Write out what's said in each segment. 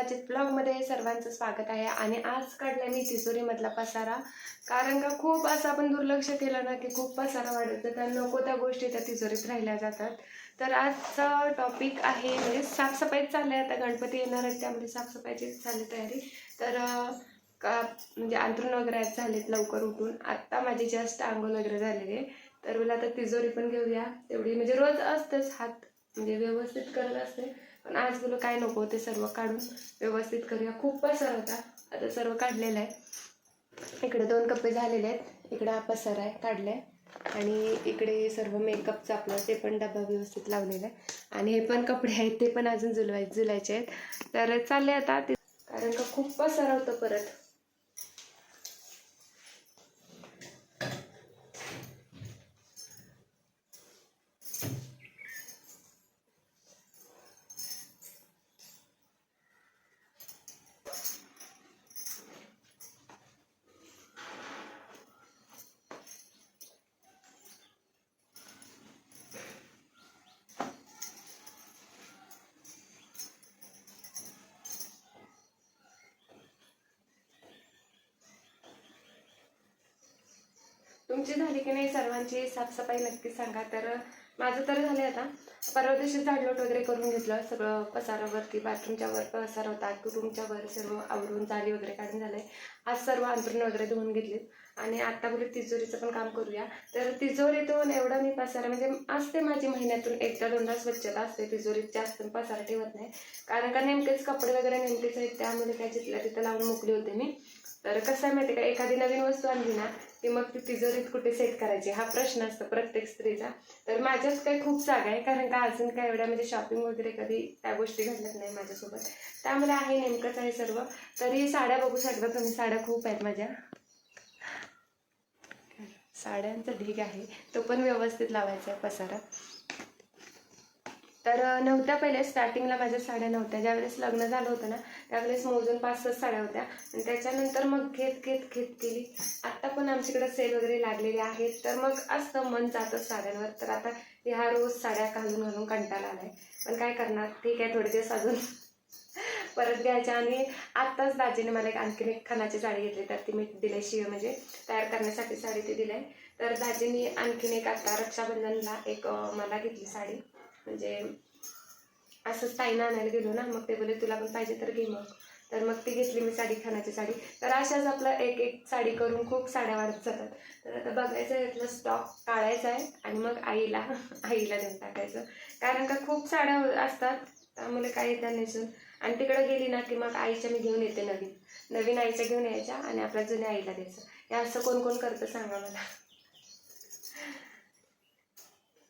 साजिद ब्लॉगमध्ये सर्वांचं स्वागत आहे. आणि आज काढला मी तिजोरीमधला पसारा. कारण का खूप असं आपण दुर्लक्ष केलं ना की खूप पसारा वाढत तर नको त्या गोष्टी त्या तिजोरीत राहिल्या जातात. तर आजचा टॉपिक आहे म्हणजे साफसफाई चालली आहे आता गणपती येणार आहेत त्यामध्ये साफसफाईची चालली तयारी. तर का म्हणजे अंथरूण वगैरे झालेत लवकर उठून. आत्ता माझी जास्त आंघोळ वगैरे झालेली आहे. तर मला आता तिजोरी पण घेऊया. तेवढी म्हणजे रोज असतेच हात. म्हणजे व्यवस्थित करत असते. पण आज तुला काय नको ते सर्व काढून व्यवस्थित करूया. खूप पसार होता. आता सर्व काढलेलं आहे. इकडे दोन कप्पे झालेले आहेत. इकडे हा पसार आहे काढलाय. आणि इकडे सर्व मेकअपचं आपलं ते पण डबा व्यवस्थित लावलेला आहे. आणि हे पण कपडे आहेत ते पण अजून जुलवाय जुलायचे आहेत. तर चालले आता. ते कारण का खूप पसार होतं परत. तुमची झाली की नाही सर्वांची साफसफाई नक्की सांगा. तर माझं तर झालं आता. परवा दिवशी झाडलोट वगैरे करून घेतलं. सगळं पसारावरती बाथरूमच्या वर पसार होता रूमच्या वर सर्व आवरून जाली वगैरे काढून झालंय. आज सर्व अंतरून वगैरे धुवून घेतलीत आणि आता बोलू तिजोरीचं पण काम करूया. तर तिजोरीतून एवढा मी पसारा म्हणजे असते माझी महिन्यातून एकदा दोनदा स्वच्छता असते. तिजोरीत जास्त पसारा ठेवत नाही. कारण का नेमकेच कपडे वगैरे नेमकेच आहेत त्यामुळे काय जिथल्या तिथं लावून मोकली होते मी. तर कसं आहे माहिती का? एखादी नवीन वस्तू आणली ना ती मग ती तिजोरीत कुठे सेट करायची? हा प्रश्न असतो प्रत्येक स्त्रीचा. तर माझ्याच काही खूप जागा आहे कारण का अजून काय एवढ्या म्हणजे शॉपिंग वगैरे कधी त्या गोष्टी घडल्यात नाही माझ्यासोबत. त्यामुळे आहे नेमकंच आहे सर्व. तरी साड्या बघू शकता तुम्ही. साड्या खूप आहेत माझ्या. साड्यांचा ढीग आहे. तो पण व्यवस्थित लावायचा आहे पसारा. तर नव्हत्या पहिले स्टार्टिंगला माझ्या साड्या नव्हत्या. ज्यावेळेस लग्न झालं होतं ना त्यावेळेस मोजून पाच सहा साड्या होत्या. आणि त्याच्यानंतर मग घेत घेत घेत केली. आत्ता पण आमच्याकडे सेल वगैरे लागलेले आहेत. तर मग असतं मन जातं साड्यांवर. तर आता ह्या रोज साड्या घालून घालून कंटाळा आला आहे पण काय करणार? ठीक आहे थोडे दिवस अजून परत घ्यायच्या. आणि आत्ताच दाजीने मला एक आणखीन एक खणाची साडी घेतली. तर ती मी दिली शिव म्हणजे तयार करण्यासाठी साडी ती दिली आहे तर दाजीने आणखीन एक आता रक्षाबंधनला एक मला घेतली साडी. म्हणजे असंच ताईनं आणायला गेलो ना मग ते बोले तुला पण पाहिजे तर घे मग. तर मग ती घेतली मी साडी खानाची साडी. तर अशाच आपलं एक एक साडी करून खूप साड्या वाढत जातात. तर आता बघायचं आहे यातलं स्टॉक काढायचा आहे आणि मग आईला आईला देऊन टाकायचं. कारण का खूप साड्या असतात त्यामुळे काही येतात नेसून आणि तिकडं गेली ना की मग आईच्या मी घेऊन येते नवीन. नवीन आईच्या घेऊन यायच्या आणि आपल्या जुन्या आईला द्यायचं. हे असं कोण कोण करतं सांगा मला.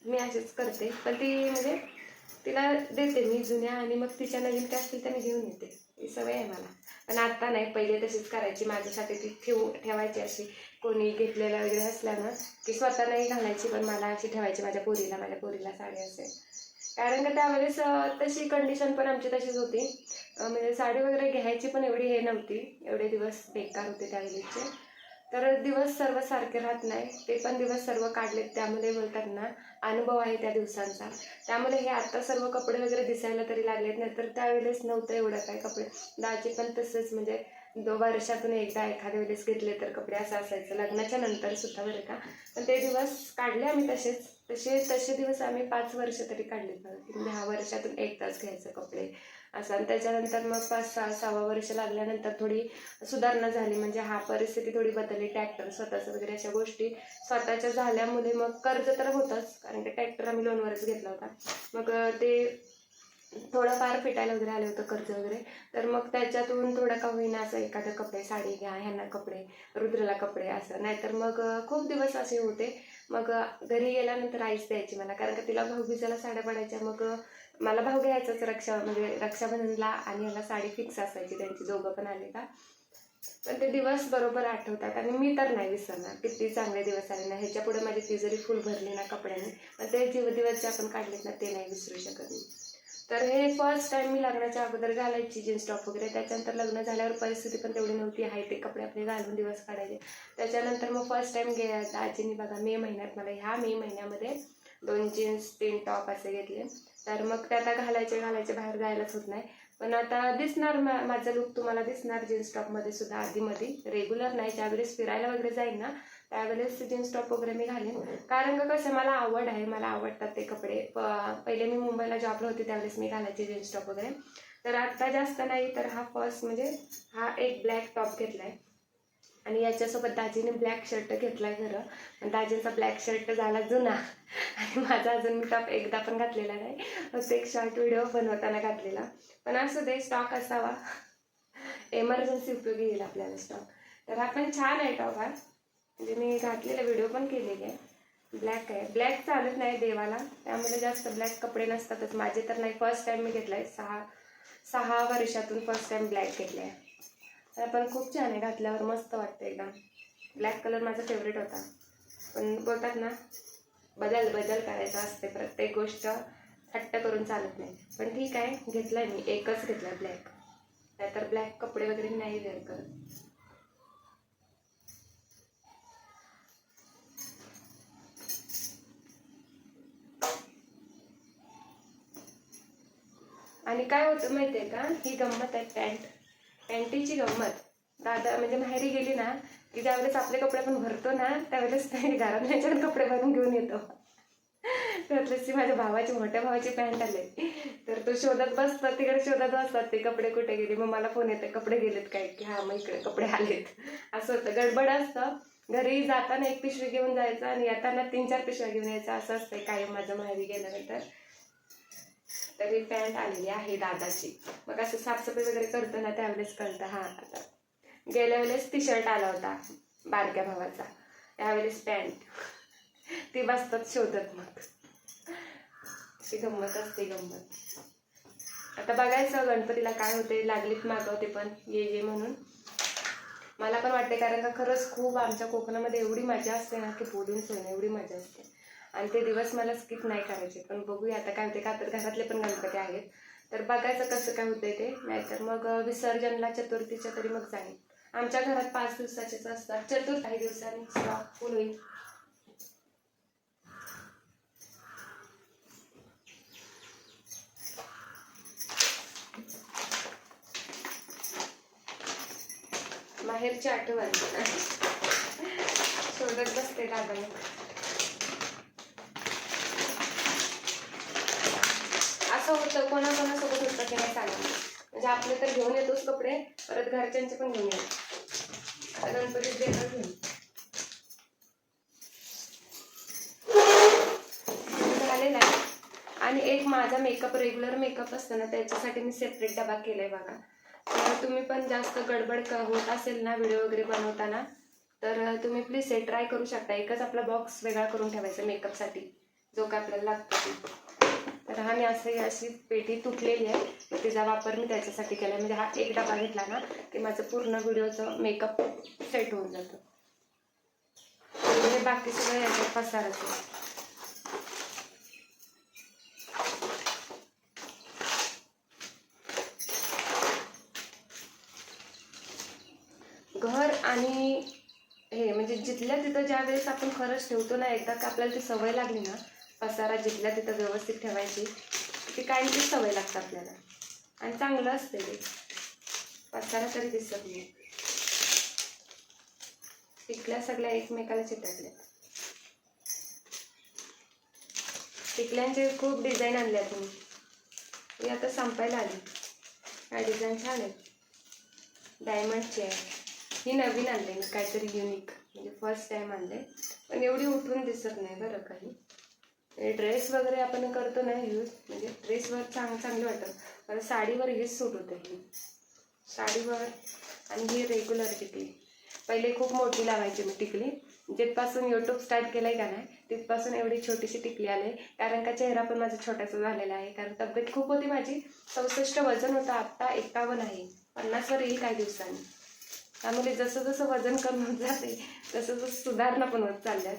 मी असेच करते. पण ती म्हणजे तिला देते मी जुन्या आणि मग तिच्या नवीन काय असतील त्या मी घेऊन येते. ही सवय आहे मला. पण आत्ता नाही पहिले तशीच करायची. माझ्यासाठी ती ठेवू ठेवायची अशी. कोणी घेतलेला वगैरे असल्या ना की स्वतः नाही घालायची पण मला अशी ठेवायची. माझ्या पोरीला माझ्या पोरीला साडी असेल कारण का त्यावेळेस तशी कंडिशन पण आमची तशीच होती. म्हणजे साडी वगैरे घ्यायची पण एवढी हे नव्हती. एवढे दिवस बेकार होते त्यावेळेचे तर दिवस सर्व सारखे राहत नाही. ते पण दिवस सर्व काढलेत त्यामध्ये बोलतात ना अनुभव आहे त्या दिवसांचा. त्यामुळे हे आता सर्व कपडे वगैरे दिसायला तरी लागलेत. नाही तर त्यावेळेस नव्हतं एवढं काय कपडे. दाजी पण तसंच म्हणजे दो वर्षातून एकदा एखाद्या वेळेस घेतले तर कपडे असं असायचं. लग्नाच्या नंतर सुद्धा बरं का. पण ते दिवस काढले आम्ही तसेच. तसे तसे दिवस आम्ही पाच वर्ष तरी काढले दहा की म्हणजे हा वर्षातून एकदाच घ्यायचं कपडे. असं. आणि त्याच्यानंतर मग पाच सहा सहावा वर्ष लागल्यानंतर थोडी सुधारणा झाली. म्हणजे हा परिस्थिती थोडी बदलली. ट्रॅक्टर स्वतःचं वगैरे अशा गोष्टी स्वतःच्या झाल्यामुळे मग कर्ज तर होतंच. कारण की ट्रॅक्टर आम्ही लोनवरच घेतला होता. मग ते थोडंफार फिटायला वगैरे आलं होतं कर्ज वगैरे. तर मग त्याच्यातून थोडं का होईना असं एखादं कपडे साडी घ्या ह्यांना कपडे रुद्रला कपडे असं. नाहीतर मग खूप दिवस असे होते. मग घरी गेल्यानंतर आईच द्यायची मला. कारण का तिला भाऊबीजाला साड्या पडायच्या. मग मला भाऊ घ्यायचाच रक्षा म्हणजे रक्षाबंधनला आणि ह्याला साडी फिक्स असायची त्यांची दोघं पण आले का? पण ते दिवस बरोबर आठवतात आणि मी तर नाही विसरणार. किती चांगले दिवस आले ना. ह्याच्या पुढे माझी तिजोरी फुल भरली ना कपड्याने पण ते जीव दिवस जे आपण काढलेत ना ते नाही विसरू शकत मी. तर हे फर्स्ट टाइम मी लग्नाच्या अगोदर घालायची जीन्स टॉप वगैरे. त्याच्यानंतर लग्न झाल्यावर परिस्थिती पण तेवढी नव्हती. आहे ते कपडे आपले घालून दिवस काढायचे. त्याच्यानंतर मग फर्स्ट टाइम गे आजीने बघा मे महिन्यात मला ह्या मे महिन्यामध्ये दोन जीन्स तीन टॉप असे घेतले. तर मग ते आता घालायचे घालायचे बाहेर जायलाच होत नाही. पण आता दिसणार मा- माझा लुक तुम्हाला दिसणार जीन्स टॉपमध्ये सुद्धा आधीमध्ये. रेग्युलर नाही ज्यावेळेस फिरायला वगैरे जाईन ना त्यावेळेस जीन्स टॉप वगैरे मी घालेन. कारण का कसं मला आवड आहे मला आवडतात ते कपडे. प- पहिले मी मुंबईला जॉबला होते त्यावेळेस मी घालायचे जीन्स टॉप वगैरे. तर आत्ता जास्त नाही तर हा फर्स्ट म्हणजे हा एक ब्लॅक टॉप घेतला आहे आणि याच्यासोबत दाजीने ब्लॅक शर्ट घेतलाय खरं पण दाजींचा ब्लॅक शर्ट झाला जुना. आणि माझा अजून मी टॉप एकदा पण घातलेला नाही. असं एक शॉर्ट व्हिडिओ बनवताना घातलेला. पण असू दे स्टॉक असावा. एमर्जन्सी उपयोगी येईल आपल्याला स्टॉक तर हा पण छान आहे टॉप हा हो म्हणजे मी घातलेला व्हिडिओ पण केलेले आहे. ब्लॅक आहे. ब्लॅक चालत नाही देवाला. त्यामुळे जास्त ब्लॅक कपडे नसतातच. माझे तर नाही. फर्स्ट टाइम मी घेतलाय. सहा सहा वर्षातून फर्स्ट टाइम ब्लॅक घेतलाय. तर पण खूप छान आहे घातल्यावर मस्त वाटतं एकदम. ब्लॅक कलर माझा फेवरेट होता. पण बोलतात ना बदल बदल करायचा असते. प्रत्येक गोष्ट हट्ट करून चालत नाही. पण ठीक आहे घेतलाय मी. एकच घेतला ब्लॅक नाहीतर ब्लॅक कपडे वगैरे नाही वेअर करत. आणि काय होतं माहिती आहे का? ही गंमत आहे पॅन्ट पॅन्टीची गंमत. दादा म्हणजे माहेरी गेली ना की ज्यावेळेस आपले कपडे आपण भरतो ना त्यावेळेस ते घरात ह्याच्यात कपडे भरून घेऊन येतो. त्यातलेच ती माझ्या भावाची मोठ्या भावाची पॅन्ट आले. तर तो शोधत बसतात तिकडे शोधत बसतात ते कपडे कुठे गेले? मग मला फोन येते कपडे गेलेत काय? की हा मग इकडे कपडे आलेत. असं होतं. गडबड असतं. घरी जाताना एक पिशवी घेऊन जायचं आणि येताना तीन चार पिशव्या घेऊन यायचं. असं असतंय कायम माझं माहेरी गेल्यानंतर. तर ही पॅन्ट आलेली आहे दादाची. मग असं साफसफाई वगैरे करतो ना त्यावेळेस कळतं हा आता. गेल्या वेळेस टी शर्ट आला होता बारक्या भावाचा. त्यावेळेस पॅन्ट ती बसतात शोधत मग. ती गंमत असते गंमत. आता बघायचं गणपतीला काय होते लागलीत मागवते पण ये ये म्हणून. मला पण वाटते कारण का खरंच खूप आमच्या कोकणामध्ये एवढी मजा असते ना की बोलून सोय एवढी मजा असते. आणि ते दिवस मला स्किप नाही करायचे. पण बघूया आता काय होते का तर घरातले पण गणपती आहेत. तर बघायचं कसं काय होतंय ते. नाहीतर मग विसर्जनला चतुर्थीच्या तरी मग जाईल. आमच्या घरात पाच दिवसाचेच असतात. चतुर्थ काही दिवसांनी. स्टॉक फुल होईल. माहेरची आठवण. शोधत बसते दादा मग असं होतं कोणाकोणासोबत होतं की नाही सांगा म्हणजे आपले तर घेऊन येतोच कपडे परत घरच्यांचे पण घेऊन येतो आता गणपतीत देणार घेऊन झालेला आहे. आणि एक माझा मेकअप रेग्युलर मेकअप असतो ना त्याच्यासाठी मी सेपरेट डबा केलाय बघा. तर तुम्ही पण जास्त गडबड होत असेल ना व्हिडिओ वगैरे बनवताना तर तुम्ही प्लीज हे ट्राय करू शकता. एकच आपला बॉक्स वेगळा करून ठेवायचा मेकअपसाठी जो काय आपल्याला लागतो तर हा मी असं ही अशी पेटी तुटलेली आहे. तिचा वापर मी त्याच्यासाठी केला म्हणजे हा एक डबा घेतला ना की माझं पूर्ण व्हिडिओचं मेकअप सेट होऊन जातं. म्हणजे बाकी सगळं याच्यात पसारच आहे. घर आणि हे म्हणजे जिथल्या तिथं ज्या वेळेस आपण खरंच ठेवतो ना एकदा का आपल्याला ती सवय लागली ना पसारा जिथला तिथं व्यवस्थित ठेवायची. ती कायमची सवय लागते आपल्याला. आणि चांगलं असते ते. पसारा तरी दिसत नाही. टिकल्या सगळ्या एकमेकाला चिटकल्या टिकल्यांचे खूप डिझाईन आणल्या तुम्ही ही आता संपायला आली. काय डिझाईन छान आहेत. डायमंडची आहे ही नवीन आणले मी काहीतरी युनिक म्हणजे फर्स्ट टाइम आणले. पण एवढी उठून दिसत नाही बरं काही. ड्रेस वगैरे आपण करतो ना यूज म्हणजे ड्रेसवर चांग चांगलं वाटतं. मला साडीवर हेच सूट होतं ही साडीवर आणि ही रेग्युलर टिकली पहिले खूप मोठी लावायची मी टिकली. जिथपासून यूट्यूब स्टार्ट केलं आहे का नाही तिथपासून एवढी छोटीशी टिकली आले. कारण का चेहरा पण माझा छोटासा झालेला आहे. कारण तब्येत खूप होती माझी. चौसष्ट वजन होतं. आत्ता एकावन्न आहे. पन्नासवर येईल काही दिवसांनी. त्यामुळे जसं जसं वजन कमी होत जाते तसं जसं सुधारणा पण होत चालल्या.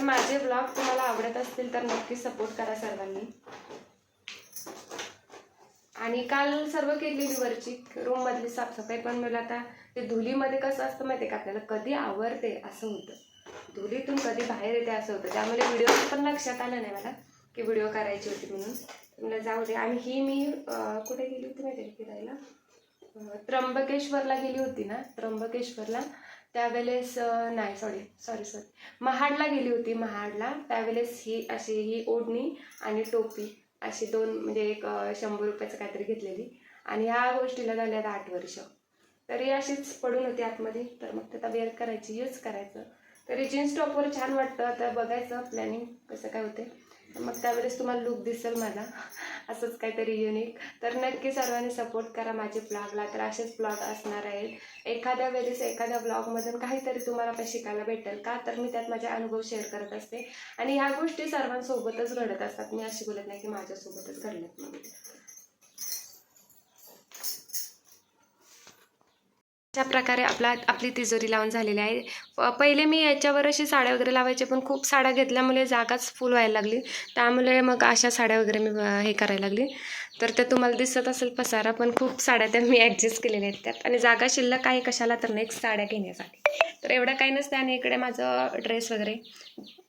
तर माझे ब्लॉग तुम्हाला आवडत असतील तर नक्की सपोर्ट करा सर्वांनी. आणि काल सर्व केलेली वरची रूममधली साफसफाई पण मला आता ते धुलीमध्ये कसं असतं माहिती का? आपल्याला कधी आवरते असं होतं. धुलीतून कधी बाहेर येते असं होतं. त्यामुळे व्हिडिओ पण लक्षात आलं नाही मला की व्हिडिओ करायची होती म्हणून. तुम्हाला जाऊ दे. आणि ही मी कुठे गेली होती माहिती आहे फिरायला? त्र्यंबकेश्वरला गेली होती ना? त्र्यंबकेश्वरला. त्यावेळेस नाही सॉरी सॉरी सॉरी महाडला गेली होती महाडला. त्यावेळेस ही अशी ही ओढणी आणि टोपी अशी दोन म्हणजे एक शंभर रुपयाचं काहीतरी घेतलेली. आणि ह्या गोष्टीला झाले आता आठ वर्ष. तरी अशीच पडून होती आतमध्ये. तर मग त्याचा वेअर करायची यूज करायचं. तरी जीन्स टॉपवर छान वाटतं. आता बघायचं प्लॅनिंग कसं काय होते मग त्यावेळेस तुम्हाला लुक दिसेल माझा असंच काहीतरी युनिक तर नक्की सर्वांनी सपोर्ट करा माझे ब्लॉगला तर असेच ब्लॉग असणार आहेत. एखाद्या वेळेस एखाद्या ब्लॉगमधून काहीतरी तुम्हाला पण शिकायला भेटेल का? तर मी त्यात माझे अनुभव शेअर करत असते. आणि ह्या गोष्टी सर्वांसोबतच घडत असतात. मी अशी बोलत नाही की माझ्यासोबतच घडल्यात म्हणून. अशा प्रकारे आपला आपली तिजोरी लावून झालेली आहे. प- पहिले मी याच्यावर अशी साड्या वगैरे लावायचे पण खूप साड्या घेतल्यामुळे जागाच फुल व्हायला लागली. त्यामुळे मग अशा साड्या वगैरे मी हे करायला लागली. तर ते तुम्हाला दिसत असेल पसारा पण खूप साड्या त्या मी ॲडजस्ट केलेल्या आहेत त्यात. आणि जागा शिल्लक आहे कशाला तर नेक्स्ट साड्या घेण्यासाठी. तर एवढं काही नसतं आणि इकडे माझं ड्रेस वगैरे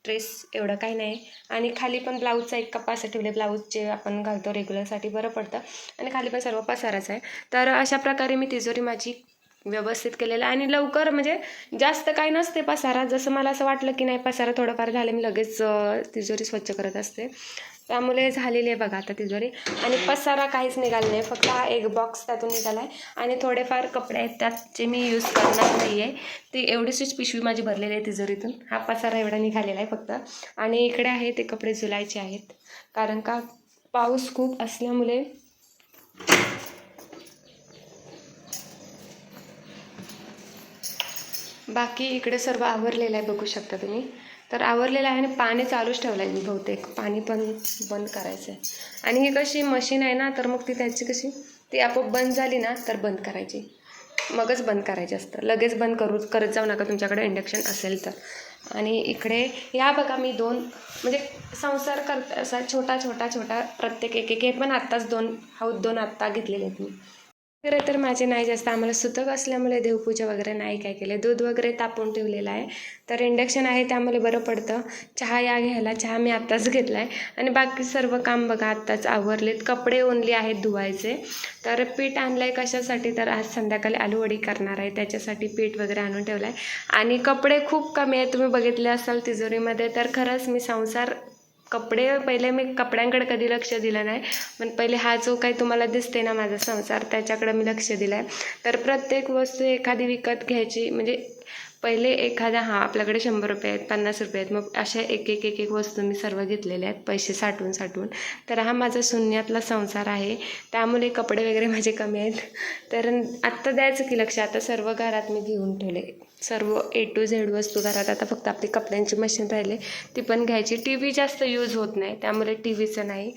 ड्रेस एवढं काही नाही. आणि खाली पण ब्लाऊजचा एक कप्पा असं ठेवले ब्लाऊज जे आपण घालतो रेग्युलरसाठी बरं पडतं. आणि खाली पण सर्व पसाराचं आहे. तर अशा प्रकारे मी तिजोरी माझी व्यवस्थित केलेलं आहे. आणि लवकर म्हणजे जास्त काही नसते पसारा. जसं मला असं वाटलं की नाही पसारा थोडंफार झालं मी लगेच तिजोरी स्वच्छ करत असते. त्यामुळे झालेली आहे बघा आता तिजोरी. आणि पसारा काहीच निघाला नाही. फक्त हा एक बॉक्स त्यातून निघाला आहे आणि थोडेफार कपडे आहेत त्यात जे मी यूज करणार नाही आहे ती एवढीशीच पिशवी माझी भरलेली आहे तिजोरीतून. हा पसारा एवढा निघालेला आहे फक्त. आणि इकडे आहे ते कपडे झुलायचे आहेत. कारण का पाऊस खूप असल्यामुळे बाकी इकडे सर्व आवरलेलं आहे बघू शकता तुम्ही. तर आवरलेलं आहे आणि पाणी चालूच ठेवलं आहे मी बहुतेक. पाणी पण बंद करायचं आहे आणि ही कशी मशीन आहे ना तर मग ती त्याची कशी ती आपोआप बंद झाली ना तर बंद करायची. मगच बंद करायची असतं. लगेच बंद करू करत जाऊ नका तुमच्याकडे इंडक्शन असेल तर. आणि इकडे या बघा मी दोन म्हणजे संसार करता असा छोटा छोटा छोटा प्रत्येक एक एक हे पण आत्ताच दोन हौद दोन आत्ता घेतलेले आहेत मी. खरं तर माझे नाही जास्त आम्हाला सुतक असल्यामुळे देवपूजा वगैरे नाही काय केले. दूध वगैरे तापवून ठेवलेलं आहे. तर इंडक्शन आहे त्यामुळे बरं पडतं. चहा या घ्यायला चहा मी आत्ताच घेतला आहे आणि बाकी सर्व काम बघा आत्ताच आवरलेत. कपडे ओनली आहेत धुवायचे. तर पीठ आणलं आहे कशासाठी? तर आज संध्याकाळी आलूवडी करणार आहे. त्याच्यासाठी पीठ वगैरे आणून ठेवलं आहे आणि कपडे खूप कमी आहेत. तुम्ही बघितले असाल तिजोरीमध्ये. तर खरंच मी संसार कपडे पहिले मी कपड्यांकडे कधी लक्ष दिलं नाही. पण पहिले हा जो काही तुम्हाला दिसते ना माझा संसार त्याच्याकडे मी लक्ष दिलं आहे तर प्रत्येक वस्तू एखादी विकत घ्यायची म्हणजे पहिले एखादा हा आपल्याकडे शंभर रुपये आहेत पन्नास रुपये आहेत मग अशा एक एक एक एक वस्तू मी सर्व घेतलेल्या आहेत पैसे साठवून साठवून. तर हा माझा शून्यातला संसार आहे. त्यामुळे कपडे वगैरे माझे कमी आहेत. तर आत्ता द्यायचं की लक्ष? आता सर्व घरात मी घेऊन ठेवले. सर्व ए टू झेड वस्तू घरात. आता फक्त आपली कपड्यांची मशीन राहिले. ती पण घ्यायची. टी व्ही जास्त यूज होत नाही. त्यामुळे टी व्हीचं नाही.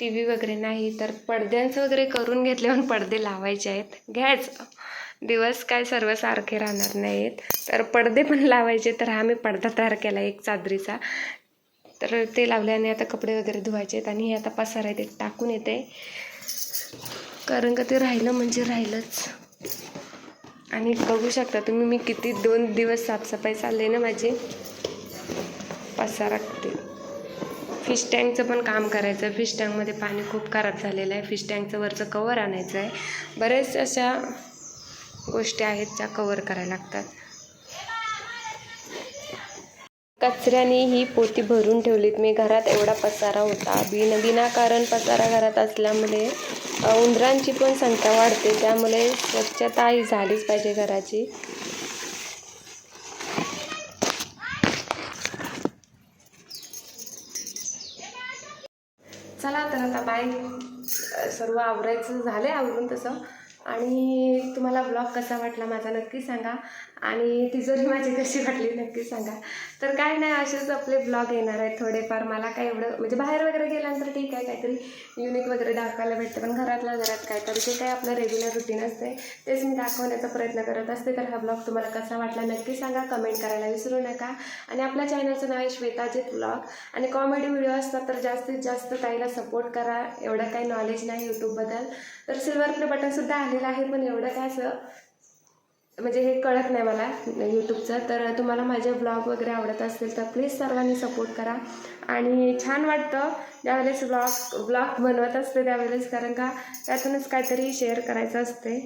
टी व्ही वगैरे नाही. तर पडद्यांचं वगैरे करून घेतले पण पडदे लावायचे आहेत. घ्यायचं दिवस काय सर्व सारखे राहणार नाहीत. तर पडदे पण लावायचे. तर हा मी पडदा तयार केला एक चादरीचा. तर ते लावल्याने आता कपडे वगैरे धुवायचे आहेत. आणि हे आता पसार आहे ते टाकून येते. कारण का ते राहिलं म्हणजे राहिलंच. आणि बघू शकता तुम्ही मी किती दोन दिवस साफसफाई चालले ना माझी? पसारा ते फिश टँकचं पण काम करायचं फिश टँकमध्ये पाणी खूप खराब झालेलं आहे. फिश टँकचं वरचं कवर आणायचं आहे बऱ्याच अशा गोष्टी आहेत ज्या कवर करायला लागतात. कचऱ्याने ही पोती भरून ठेवलीत. मी घरात एवढा पसारा होता. बिन विनाकारण पसारा घरात असल्यामुळे उंदरांची पण संख्या वाढते. त्यामुळे स्वच्छता ही झालीच पाहिजे घराची. चला तर आता बाय. सर्व आवरायचं झालं आहे आवरून तसं. आणि तुम्हाला ब्लॉग कसा वाटला माझा नक्की सांगा. आणि तिजोरी माझी कशी वाटली नक्की सांगा. तर काय नाही असेच आपले ब्लॉग येणार आहेत थोडेफार. मला काय एवढं म्हणजे बाहेर वगैरे गेल्यानंतर ठीक आहे काहीतरी युनिक वगैरे दाखवायला भेटतं. पण घरातल्या घरात काहीतरी जे काही आपलं रेग्युलर रुटीन असते तेच मी दाखवण्याचा प्रयत्न करत असते. तर हा ब्लॉग तुम्हाला कसा वाटला नक्की सांगा. कमेंट करायला विसरू नका. आणि आपल्या चॅनलचं नाव आहे श्वेताजित ब्लॉग आणि कॉमेडी व्हिडिओ असतात तर जास्तीत जास्त ताईला सपोर्ट करा. एवढं काही नॉलेज नाही यूट्यूबबद्दल तर सिल्वर प्ले बटनसुद्धा आलेलं आहे पण एवढं काय असं म्हणजे हे कळत नाही मला यूट्यूबचं तर तुम्हाला माझे ब्लॉग वगैरे आवडत असतील तर प्लीज सर्वांनी सपोर्ट करा. आणि छान वाटतं ज्यावेळेस ब्लॉग ब्लॉग बनवत असते त्यावेळेस कारण का त्यातूनच काहीतरी शेअर करायचं असते.